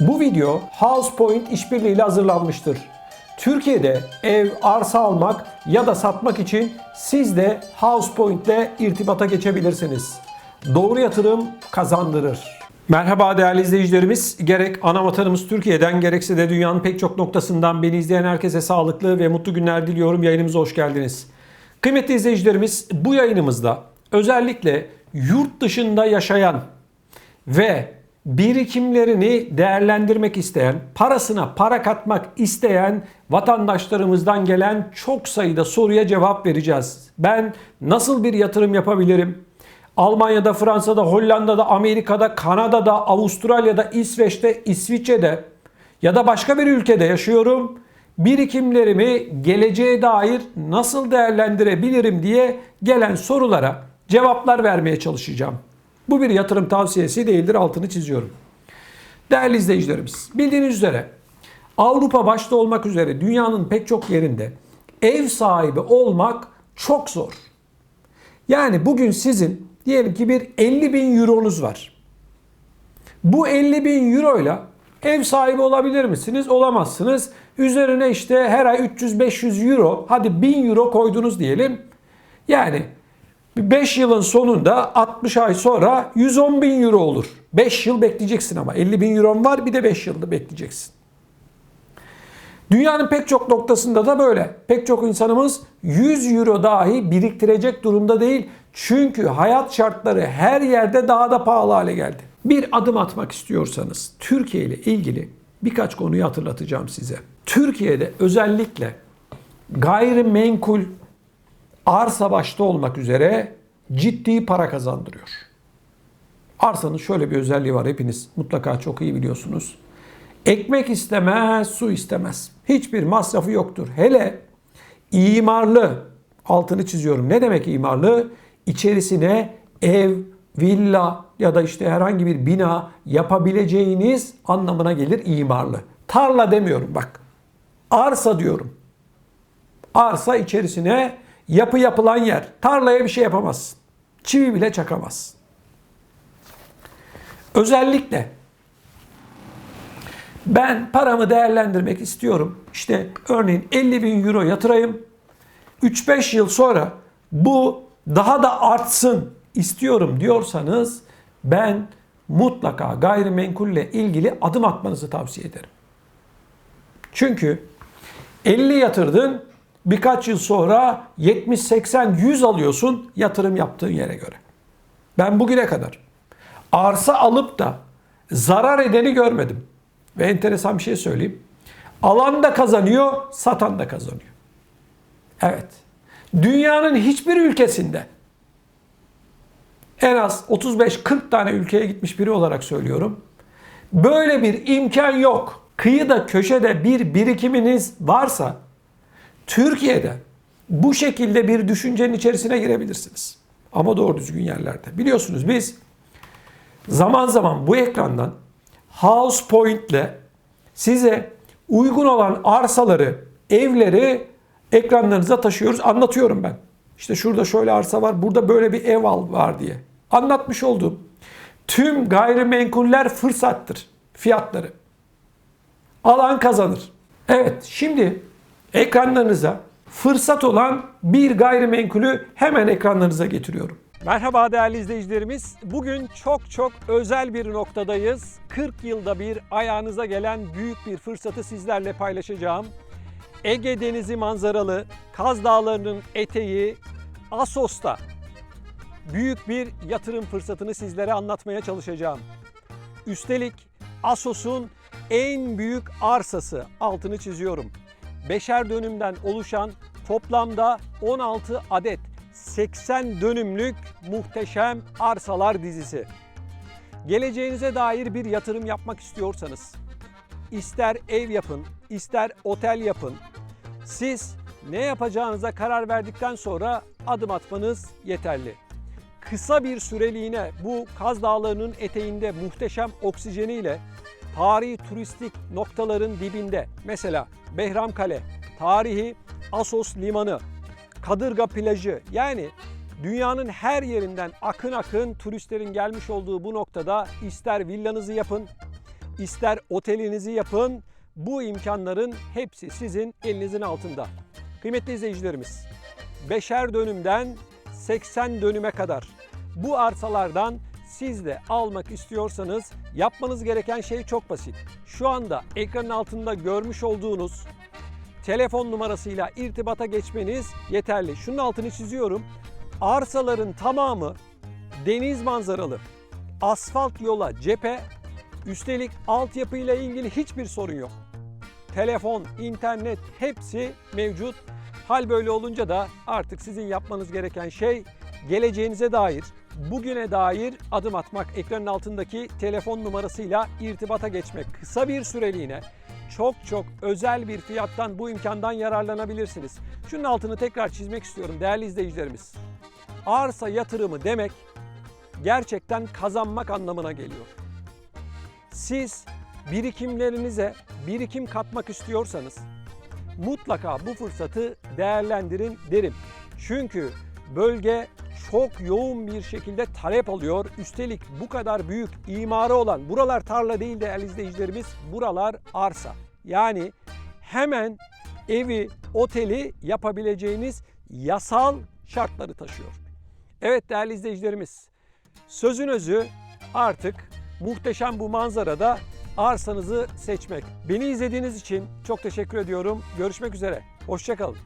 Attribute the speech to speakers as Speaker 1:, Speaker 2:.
Speaker 1: Bu video HousePoint işbirliğiyle hazırlanmıştır. Türkiye'de ev, arsa almak ya da satmak için siz de HousePoint ile irtibata geçebilirsiniz. Doğru yatırım kazandırır. Merhaba değerli izleyicilerimiz. Gerek ana vatanımız Türkiye'den gerekse de dünyanın pek çok noktasından beni izleyen herkese sağlıklı ve mutlu günler diliyorum. Yayınımıza hoş geldiniz. Kıymetli izleyicilerimiz bu yayınımızda özellikle yurt dışında yaşayan ve birikimlerini değerlendirmek isteyen, parasına para katmak isteyen vatandaşlarımızdan gelen çok sayıda soruya cevap vereceğiz. Ben nasıl bir yatırım yapabilirim? Almanya'da, Fransa'da, Hollanda'da, Amerika'da, Kanada'da, Avustralya'da, İsveç'te, İsviçre'de ya da başka bir ülkede yaşıyorum. Birikimlerimi geleceğe dair nasıl değerlendirebilirim diye gelen sorulara cevaplar vermeye çalışacağım. Bu bir yatırım tavsiyesi değildir altını çiziyorum. Değerli izleyicilerimiz bildiğiniz üzere Avrupa başta olmak üzere dünyanın pek çok yerinde ev sahibi olmak çok zor. Yani bugün sizin diyelim ki bir 50 bin euronuz var. Bu 50 bin euroyla ev sahibi olabilir misiniz? Olamazsınız. Üzerine işte her ay 300-500 euro hadi 1000 euro koydunuz diyelim. Yani 5 yılın sonunda 60 ay sonra 110 bin euro olur. 5 yıl bekleyeceksin ama 50 bin euron var bir de 5 yılda bekleyeceksin. Dünyanın pek çok noktasında da böyle. Pek çok insanımız 100 euro dahi biriktirecek durumda değil. Çünkü hayat şartları her yerde daha da pahalı hale geldi. Bir adım atmak istiyorsanız Türkiye ile ilgili birkaç konuyu hatırlatacağım size. Türkiye'de özellikle gayrimenkul arsa başta olmak üzere ciddi para kazandırıyor. Arsanın şöyle bir özelliği var hepiniz mutlaka çok iyi biliyorsunuz. Ekmek istemez, su istemez. Hiçbir masrafı yoktur. Hele imarlı, altını çiziyorum. Ne demek imarlı? İçerisine ev, villa ya da işte herhangi bir bina yapabileceğiniz anlamına gelir imarlı. Tarla demiyorum bak. Arsa diyorum. Arsa içerisine yapı yapılan yer. Tarlaya bir şey yapamazsın. Çivi bile çakamazsın. Özellikle ben paramı değerlendirmek istiyorum. İşte örneğin 50 bin euro yatırayım. 3-5 yıl sonra bu daha da artsın istiyorum diyorsanız ben mutlaka gayrimenkulle ilgili adım atmanızı tavsiye ederim. Çünkü 50 yatırdın birkaç yıl sonra 70, 80, 100 alıyorsun yatırım yaptığın yere göre. Ben bugüne kadar arsa alıp da zarar edeni görmedim. Ve enteresan bir şey söyleyeyim. Alan da kazanıyor, satan da kazanıyor. Evet. Dünyanın hiçbir ülkesinde en az 35-40 tane ülkeye gitmiş biri olarak söylüyorum. Böyle bir imkan yok. Kıyıda köşede bir birikiminiz varsa Türkiye'de bu şekilde bir düşüncenin içerisine girebilirsiniz. Ama doğru düzgün yerlerde. Biliyorsunuz biz zaman zaman bu ekrandan House Point ile size uygun olan arsaları, evleri ekranlarınıza taşıyoruz. Anlatıyorum ben. İşte şurada şöyle arsa var, burada böyle bir ev al var diye. Anlatmış olduğum tüm gayrimenkuller fırsattır fiyatları. Alan kazanır. Evet şimdi ekranlarınıza fırsat olan bir gayrimenkulü hemen ekranlarınıza getiriyorum. Merhaba değerli izleyicilerimiz. Bugün çok çok özel bir noktadayız. 40 yılda bir ayağınıza gelen büyük bir fırsatı sizlerle paylaşacağım. Ege Denizi manzaralı Kaz Dağları'nın eteği Asos'ta büyük bir yatırım fırsatını sizlere anlatmaya çalışacağım. Üstelik Asos'un en büyük arsası altını çiziyorum. Beşer dönümden oluşan toplamda 16 adet 80 dönümlük muhteşem arsalar dizisi. Geleceğinize dair bir yatırım yapmak istiyorsanız, ister ev yapın, ister otel yapın, siz ne yapacağınıza karar verdikten sonra adım atmanız yeterli. Kısa bir süreliğine bu Kaz Dağları'nın eteğinde muhteşem oksijeniyle tarihi turistik noktaların dibinde mesela Behramkale, tarihi Asos Limanı, Kadırga plajı yani dünyanın her yerinden akın akın turistlerin gelmiş olduğu bu noktada ister villanızı yapın,
Speaker 2: ister otelinizi yapın. Bu imkanların hepsi sizin elinizin altında. Kıymetli izleyicilerimiz, beşer dönümden 80 dönüme kadar bu arsalardan siz de almak istiyorsanız yapmanız gereken şey çok basit. Şu anda ekranın altında görmüş olduğunuz telefon numarasıyla irtibata geçmeniz yeterli. Şunun altını çiziyorum. Arsaların tamamı deniz manzaralı. Asfalt yola cephe. Üstelik altyapıyla ilgili hiçbir sorun yok. Telefon, internet hepsi mevcut. Hal böyle olunca da artık sizin yapmanız gereken şey geleceğinize dair, bugüne dair adım atmak. Ekranın altındaki telefon numarasıyla irtibata geçmek. Kısa bir süreliğine çok çok özel bir fiyattan bu imkandan yararlanabilirsiniz. Şunun altını tekrar çizmek istiyorum değerli izleyicilerimiz. Arsa yatırımı demek gerçekten kazanmak anlamına geliyor. Siz birikimlerinize birikim katmak istiyorsanız mutlaka bu fırsatı değerlendirin derim. Çünkü bölge çok yoğun bir şekilde talep alıyor. Üstelik bu kadar büyük imarı olan buralar tarla değil değerli izleyicilerimiz buralar arsa. Yani hemen evi, oteli yapabileceğiniz yasal şartları taşıyor. Evet değerli izleyicilerimiz sözün özü artık muhteşem bu manzarada arsanızı seçmek. Beni izlediğiniz için çok teşekkür ediyorum. Görüşmek üzere. Hoşçakalın.